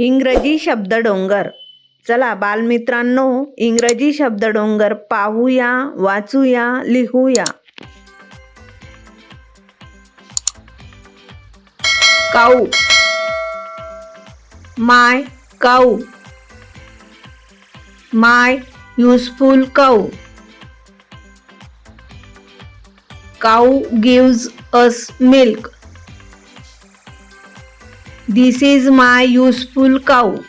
इंग्रजी शब्द डोंगर. चला बालमित्रांनो इंग्रजी शब्द डोंगर पाहूया वाचूया लिहूया. Cow. My cow. My useful cow. Cow gives us milk. This is my useful cow.